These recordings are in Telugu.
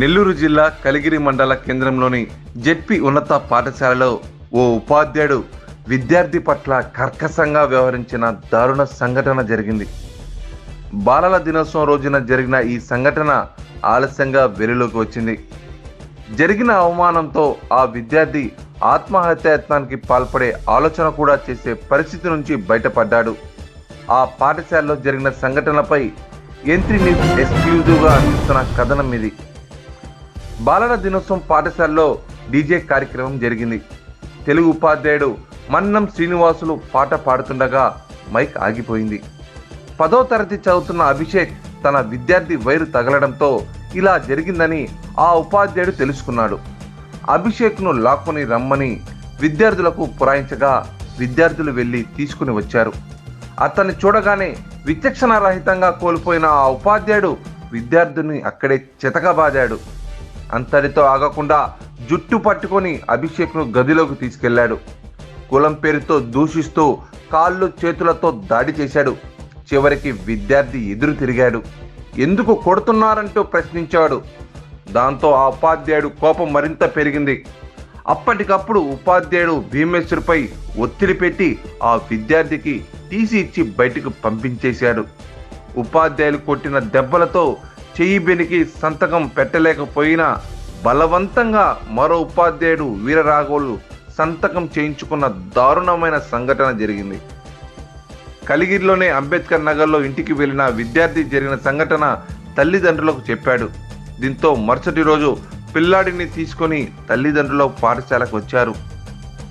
నెల్లూరు జిల్లా కలిగిరి మండల కేంద్రంలోని జెడ్పీ ఉన్నత పాఠశాలలో ఓ ఉపాధ్యాయుడు విద్యార్థి పట్ల కర్కశంగా వ్యవహరించిన దారుణ సంఘటన జరిగింది. బాలల దినోత్సవం రోజున జరిగిన ఈ సంఘటన ఆలస్యంగా వెలుగులోకి వచ్చింది. జరిగిన అవమానంతో ఆ విద్యార్థి ఆత్మహత్యాయత్నానికి పాల్పడే ఆలోచన కూడా చేసే పరిస్థితి నుంచి బయటపడ్డాడు. ఆ పాఠశాలలో జరిగిన సంఘటనపై ఎంత్రి ఎక్స్క్లూజివ్గా అందిస్తున్న కథనం ఇది. బాలల దినోత్సవం పాఠశాలలో డీజే కార్యక్రమం జరిగింది. తెలుగు ఉపాధ్యాయుడు మన్నం శ్రీనివాసులు పాట పాడుతుండగా మైక్ ఆగిపోయింది. పదో తరగతి చదువుతున్న అభిషేక్ తన విద్యార్థి వైరు తగలడంతో ఇలా జరిగిందని ఆ ఉపాధ్యాయుడు తెలుసుకున్నాడు. అభిషేక్ను లాక్కొని రమ్మని విద్యార్థులకు పురాయించగా విద్యార్థులు వెళ్ళి తీసుకుని వచ్చారు. అతన్ని చూడగానే విచక్షణారహితంగా కోల్పోయిన ఆ ఉపాధ్యాయుడు విద్యార్థిని అక్కడే చితకబాదాడు. అంతటితో ఆగకుండా జుట్టు పట్టుకొని అభిషేక్ను గదిలోకి తీసుకెళ్ళాడు. కులం పేరుతో దూషిస్తూ కాళ్ళు చేతులతో దాడి చేశాడు. చివరికి విద్యార్థి ఎదురు తిరిగాడు. ఎందుకు కొడుతున్నారంటూ ప్రశ్నించాడు. దాంతో ఆ ఉపాధ్యాయుడు కోపం మరింత పెరిగింది. అప్పటికప్పుడు ఉపాధ్యాయుడు భీమేశ్వరుపై ఒత్తిడి పెట్టి ఆ విద్యార్థికి టీసీ ఇచ్చి బయటకు పంపించేశాడు. ఉపాధ్యాయులు కొట్టిన దెబ్బలతో చెయ్యి బెనికి సంతకం పెట్టలేకపోయినా బలవంతంగా మరో ఉపాధ్యాయుడు వీరరాఘవులు సంతకం చేయించుకున్న దారుణమైన సంఘటన జరిగింది. కలిగిరిలోనే అంబేద్కర్ నగర్లో ఇంటికి వెళ్ళిన విద్యార్థి జరిగిన సంఘటన తల్లిదండ్రులకు చెప్పాడు. దీంతో మరుసటి రోజు పిల్లాడిని తీసుకొని తల్లిదండ్రులు పాఠశాలకు వచ్చారు.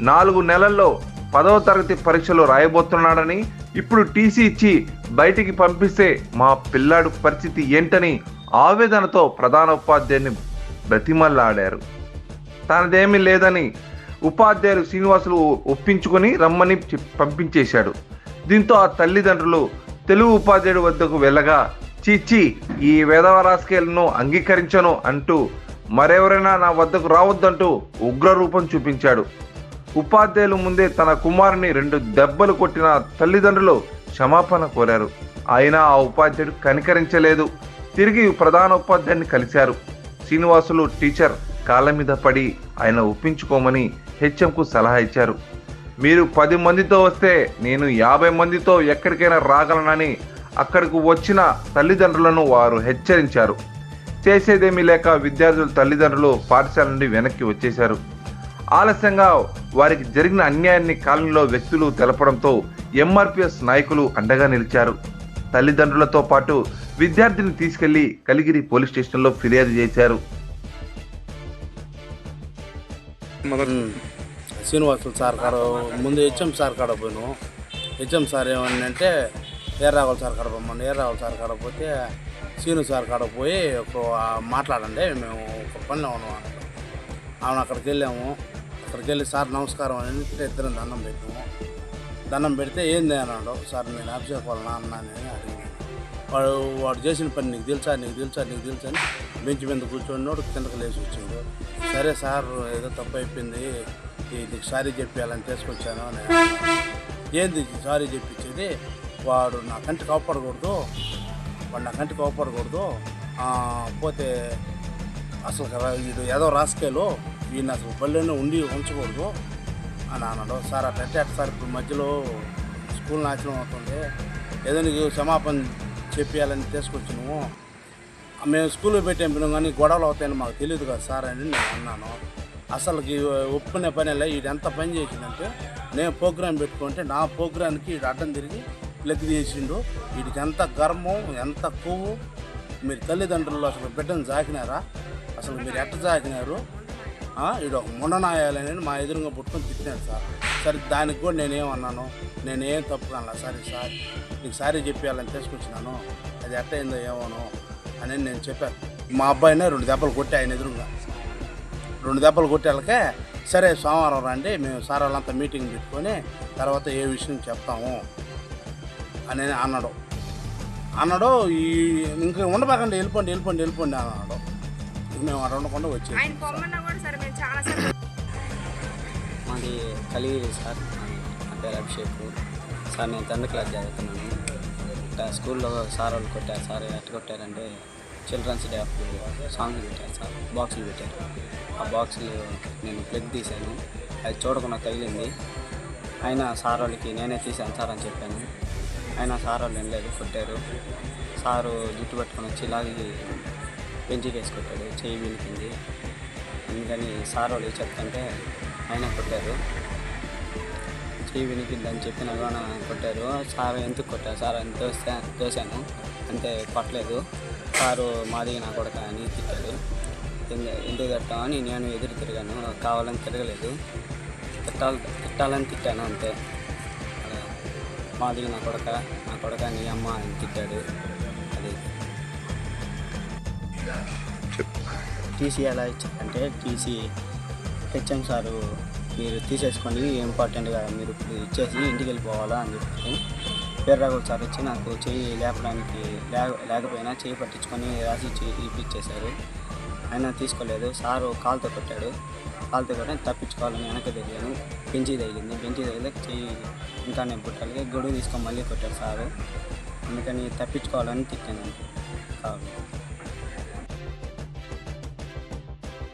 నాలుగు నెలల్లో పదవ తరగతి పరీక్షలు రాయబోతున్నాడని ఇప్పుడు టీసీ ఇచ్చి బయటికి పంపిస్తే మా పిల్లాడు పరిస్థితి ఏంటని ఆవేదనతో ప్రధాన ఉపాధ్యాయుని బ్రతిమల్లాడారు. తనదేమీ లేదని ఉపాధ్యాయులు శ్రీనివాసులు ఒప్పించుకొని రమ్మని పంపించేశాడు. దీంతో ఆ తల్లిదండ్రులు తెలుగు ఉపాధ్యాయుడి వద్దకు వెళ్ళగా చీచి ఈ వేదవరాస్కేలను అంగీకరించను అంటూ మరెవరైనా నా వద్దకు రావద్దంటూ ఉగ్రరూపం చూపించాడు. ఉపాధ్యాయులు ముందే తన కుమారుని రెండు దెబ్బలు కొట్టిన తల్లిదండ్రులు క్షమాపణ కోరారు. అయినా ఆ ఉపాధ్యాయుడు కనికరించలేదు. తిరిగి ప్రధాన ఉపాధ్యాయుని కలిశారు. శ్రీనివాసులు టీచర్ కాళ్ళ మీద పడి ఆయన ఒప్పించుకోమని హెచ్ఎంకు సలహా ఇచ్చారు. మీరు పది మందితో వస్తే నేను యాభై మందితో ఎక్కడికైనా రాగలనని అక్కడికి వచ్చిన తల్లిదండ్రులను వారు హెచ్చరించారు. చేసేదేమీ లేక విద్యార్థుల తల్లిదండ్రులు పాఠశాల నుండి వెనక్కి వచ్చేశారు. ఆలస్యంగా వారికి జరిగిన అన్యాయాన్ని కాలనీలో వ్యక్తులు తెలపడంతో ఎంఆర్పిఎస్ నాయకులు అండగా నిలిచారు. తల్లిదండ్రులతో పాటు విద్యార్థిని తీసుకెళ్ళి కలిగిరి పోలీస్ స్టేషన్లో ఫిర్యాదు చేశారు. శ్రీనివాసులు సార్ కాడ ముందు హెచ్ఎం సార్ కాడ పోయినాం. హెచ్ఎం సార్ ఏమన్నంటే ఏర్రావుల సార్ కాడ పోమని ఏర్రావుల సార్ కాడ పోతే శ్రీను సార్ కాడ పోయి ఒక మాట్లాడండి మేము ఒక పనిలో ఉన్నాం. అన్నాడు ఆమె అక్కడికి వెళ్ళాము. అక్కడికి వెళ్ళి సార్ నమస్కారం అని ఇద్దరం దండం పెట్టాము దండం పెడితే ఏంది అన్నాడు సార్ నేను అభిషేక్ వాళ్ళ నాన్న అని అడిగాను. వాడు వాడు చేసిన పని నీకు తెలుసా? నీకు తెలుసా? నీకు తెలుసా? అని బెంచ్ మీద కూర్చొని కిందకు లేచి వచ్చిండు. సరే సార్ ఏదో తప్పు అయిపోయింది. నీకు సారీ చెప్పేయాలని తీసుకొచ్చాను అని ఏంది సారీ చెప్పించేది? వాడు నా కంటి కాపాడకూడదు. వాడు నా కంటి కాపాడకూడదు. పోతే అసలు వీడు ఏదో రాసుకేలో వీడిని అసలు బళ్ళోనే ఉండి ఉంచకూడదు అని అన్నాడు. సార్ అట్లంటే అట్ట సార్ ఇప్పుడు మధ్యలో స్కూల్ నాశనం అవుతుంది. ఏదో నీకు క్షమాపణ చెప్పేయాలని తీసుకొచ్చినాము. మేము స్కూల్లో పెట్టాం కానీ గొడవలు అవుతాయని మాకు తెలియదు కదా సార్ అని నేను అన్నాను. అసలుకి ఒప్పుకునే పని లే ఇది ఎంత పని చేసిందంటే నేను ప్రోగ్రాం పెట్టుకుంటే నా ప్రోగ్రాంకి వీడు అడ్డం తిరిగి లెక్క చేసిండు వీడికి ఎంత గర్వం ఎంత కొవ్వు మీరు తల్లిదండ్రులు అసలు బిడ్డను జాకినారా? అసలు మీరు ఎట్ట జాకినారు? ఒక ముండనాయాలని మా ఎదురుగా పుట్టుకొని తిట్టినాడు సార్. సరే దానికి కూడా నేనేమన్నాను? నేనేం తప్పు కానలా సరే సార్. నీకు సారీ చెప్పేయాలని తీసుకొచ్చినాను. అది ఎట్ట అయిందో ఏమోను అని నేను చెప్పాను. మా అబ్బాయినే రెండు దెబ్బలు కొట్టి ఆయన ఎదురుగా. రెండు దెబ్బలు కొట్టాలకే సరే సోమవారం రండి మేము సార్ వాళ్ళంతా మీటింగ్ పెట్టుకొని తర్వాత ఏ విషయం చెప్తాము అని అన్నాడు. అన్నాడు ఈ ఇంకా ఉండబాకండి వెళ్ళిపోండి వెళ్ళిపోండి వెళ్ళిపోండి అన్నాడు. మేము అక్కడ ఉండకుండా సార్ మేము చాలా సార్ మాది కలిగిరి సార్ నా పేరు అభిషేక్ సార్ నేను టెన్త్ క్లాస్ చదువుతున్నాను. స్కూల్లో సార్ వాళ్ళు కొట్టారు సార్ ఎట్టు కొట్టారంటే చిల్డ్రన్స్ డే అప్పుడు సాంగ్స్ పెట్టారు సార్ బాక్సులు పెట్టారు. ఆ బాక్సులు నేను ప్లగ్ తీశాను. అది చూడకుండా తగిలింది. అయినా సార్ వాళ్ళకి నేనే తీశాను సార్ అని చెప్పాను. అయినా సార్ వాళ్ళు వినలేదు కొట్టారు. సారు జుట్టు పట్టుకొని వచ్చి ఇలాగే పెంచి కేసి కొట్టాడు చెయ్యి వినిపింది. అందుకని సార్ వాళ్ళు చెప్తుంటే ఆయన కొట్టారు. చెయ్యి వినిపిందని చెప్పిన కూడా కొట్టారు. సార్ ఎందుకు కొట్టారు? సార్ అని తోస్తే తోసాను అంతే కొట్టలేదు. సారు మాది నా కొడక అని తిట్టాడు. ఎందుకు తిట్టామని నేను ఎదురు తిరిగాను. కావాలని తిరగలేదు. తిట్టాలి తిట్టాలని తిట్టాను అంతే. అలా మాది నా కొడక నా కొడక నీ అమ్మ అని తిట్టాడు. అది. టీసీ ఎలా ఇచ్చారంటే టీసీ హెచ్ఎం సారు మీరు తీసేసుకొని ఇంపార్టెంట్ కదా మీరు ఇప్పుడు ఇచ్చేసి ఇంటికి వెళ్ళిపోవాలా అని చెప్పి పేర్రాగోడు సార్ వచ్చి నాకు చేయి లేపడానికి లేకపోయినా చేయి పట్టించుకొని రాసి ఇప్పించేశారు అయినా తీసుకోలేదు. సారు కాలుతో కొట్టాడు. కాలుతో కొట్టి తప్పించుకోవాలని వెనక్కి తెలియదు బెంచి తగిలింది. బెంచి తగిలితే చెయ్యి ఇంకా నేను పుట్టాలి గొడుగు తీసుకొని మళ్ళీ కొట్టాడు సారు. అందుకని తప్పించుకోవాలని తిట్టాను. కావాలి